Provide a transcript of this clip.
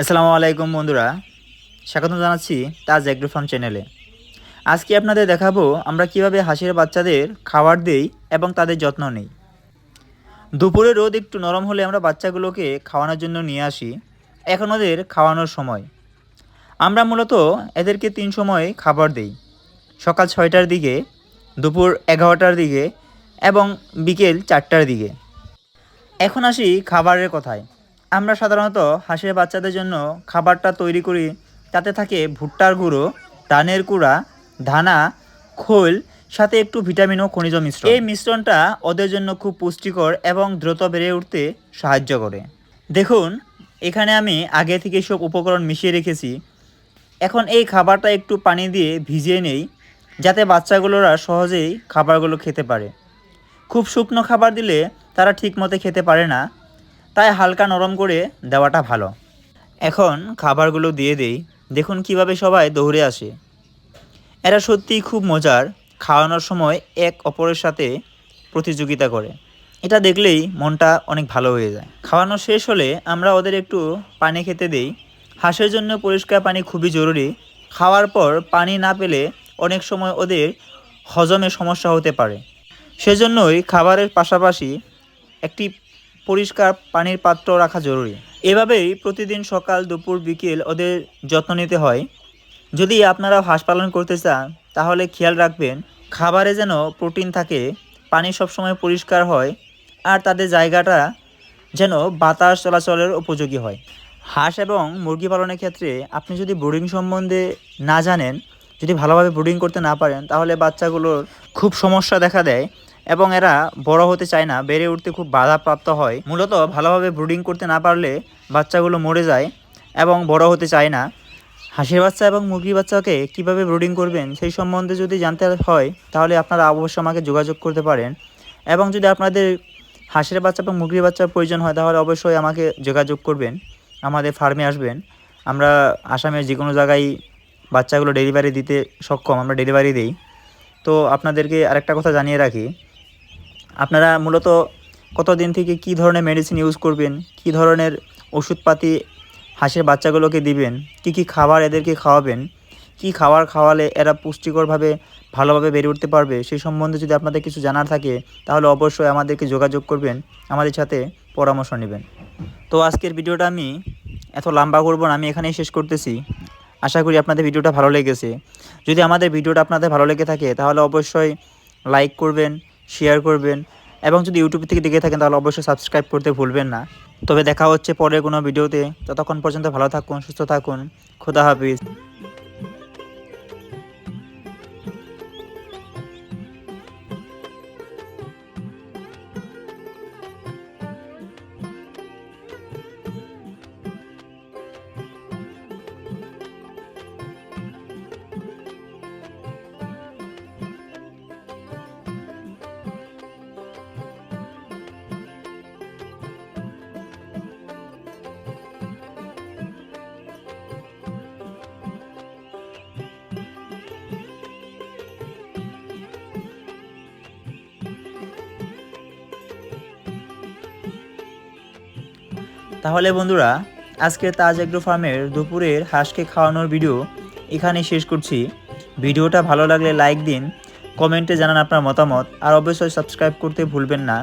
আসসালামু আলাইকুম বন্ধুরা। স্বাগত জানাচ্ছি তাজ এগ্রো ফার্ম চ্যানেলে। আজকে আপনাদের দেখাবো আমরা কীভাবে হাঁসের বাচ্চাদের খাবার দেই এবং তাদের যত্ন নিই। দুপুরে রোদ একটু নরম হলে আমরা বাচ্চাগুলোকে খাওয়ানোর জন্য নিয়ে আসি। এখন ওদের খাওয়ানোর সময়। আমরা মূলত এদেরকে তিন সময় খাবার দেই। সকাল ছয়টার দিকে, দুপুর এগারোটার দিকে এবং বিকেল চারটার দিকে। এখন আসি খাবারের কথায়। আমরা সাধারণত হাঁসের বাচ্চাদের জন্য খাবারটা তৈরি করি, তাতে থাকে ভুট্টার গুঁড়ো, ধানের কুড়া, ধানা, খোল, সাথে একটু ভিটামিন ও খনিজ মিশ্রণ। এই মিশ্রণটা ওদের জন্য খুব পুষ্টিকর এবং দ্রুত বেড়ে উঠতে সাহায্য করে। দেখুন, এখানে আমি আগে থেকে সব উপকরণ মিশিয়ে রেখেছি। এখন এই খাবারটা একটু পানি দিয়ে ভিজিয়ে নেই, যাতে বাচ্চাগুলোরা সহজেই খাবারগুলো খেতে পারে। খুব শুকনো খাবার দিলে তারা ঠিক মতো খেতে পারে না। তাই হালকা নরম করে দেওয়াটা ভালো। এখন খাবারগুলো দিয়ে দেই, দেখুন কীভাবে সবাই দৌড়ে আসে। এরা সত্যিই খুব মজার, খাওয়ানোর সময় এক অপরের সাথে প্রতিযোগিতা করে। এটা দেখলেই মনটা অনেক ভালো হয়ে যায়। খাওয়ানো শেষ হলে আমরা ওদের একটু পানি খেতে দেই। হাঁসের জন্য পরিষ্কার পানি খুবই জরুরি। খাওয়ার পর পানি না পেলে অনেক সময় ওদের হজমের সমস্যা হতে পারে। সেজন্যই খাবারের পাশাপাশি একটি পরিষ্কার পানির পাত্র রাখা জরুরি। এভাবেই প্রতিদিন সকাল, দুপুর, বিকেল ওদের যত্ন নিতে হয়। যদি আপনারা হাঁস পালন করতে চান, তাহলে খেয়াল রাখবেন, খাবারে যেন প্রোটিন থাকে, পানি সবসময় পরিষ্কার হয়, আর তাদের জায়গাটা যেন বাতাস চলাচলের উপযোগী হয়। হাঁস এবং মুরগি পালনের ক্ষেত্রে আপনি যদি ব্রুডিং সম্বন্ধে না জানেন, যদি ভালোভাবে ব্রুডিং করতে না পারেন, তাহলে বাচ্চাগুলোর খুব সমস্যা দেখা দেয়। এবং এরা বড় হতে চায় না, বেড়ে উঠতে খুব বাধাপ্রাপ্ত হয়। মূলত ভালোভাবে ব্রুডিং করতে না পারলে বাচ্চাগুলো মরে যায় এবং বড় হতে চায় না। হাঁসের বাচ্চা এবং মুরগির বাচ্চাকে কীভাবে ব্রুডিং করবেন সেই সম্বন্ধে যদি জানতে হয়, তাহলে আপনারা অবশ্যই আমাকে যোগাযোগ করতে পারেন। এবং যদি আপনাদের হাঁসের বাচ্চা এবং মুরগির বাচ্চার প্রয়োজন হয়, তাহলে অবশ্যই আমাকে যোগাযোগ করবেন। আমাদের ফার্মে আসবেন। আমরা আসামের যে কোনো জায়গায় বাচ্চাগুলো ডেলিভারি দিতে সক্ষম, আমরা ডেলিভারি দিই। তো আপনাদেরকে আরেকটা কথা জানিয়ে রাখি আপনারা মূলত কতদিন থেকে কি ধরনের মেডিসিন ইউজ করবেন? কি ধরনের ওষুধপাতি হাঁসের বাচ্চাগুলোকে দিবেন? কি কি খাবার এদেরকে খাওয়াবেন? কি খাবার খাওয়ালে এরা পুষ্টিকরভাবে ভালোভাবে বেড়ে উঠতে পারবে? সেই সম্বন্ধে যদি আপনাদের কিছু জানার থাকে, তাহলে অবশ্যই আমাদেরকে যোগাযোগ করবেন, আমাদের সাথে পরামর্শ নেবেন। তো আজকের ভিডিওটা আমি এত লম্বা করব না, আমি এখানেই শেষ করতেছি। আশা করি আপনাদের ভিডিওটা ভালো লেগেছে। যদি আমাদের ভিডিওটা আপনাদের ভালো লেগে থাকে, তাহলে অবশ্যই লাইক করবেন শেয়ার করবেন। এবং যদি ইউটিউব থেকে দেখে থাকেন, তাহলে অবশ্যই সাবস্ক্রাইব করতে ভুলবেন না। তবে দেখা হচ্ছে পরের কোনো ভিডিওতে। ততক্ষণ পর্যন্ত ভালো থাকুন, সুস্থ থাকুন। খুদা হাফিজ। তাহলে বন্ধুরা, আজকের তাজ এগ্রো ফার্মের দুপুরের হাঁসকে খাওয়ানোর ভিডিও এখানে শেষ করছি। ভিডিওটা ভালো লাগলে লাইক দিন, কমেন্টে জানান আপনার মতামত, আর অবশ্যই সাবস্ক্রাইব করতে ভুলবেন না।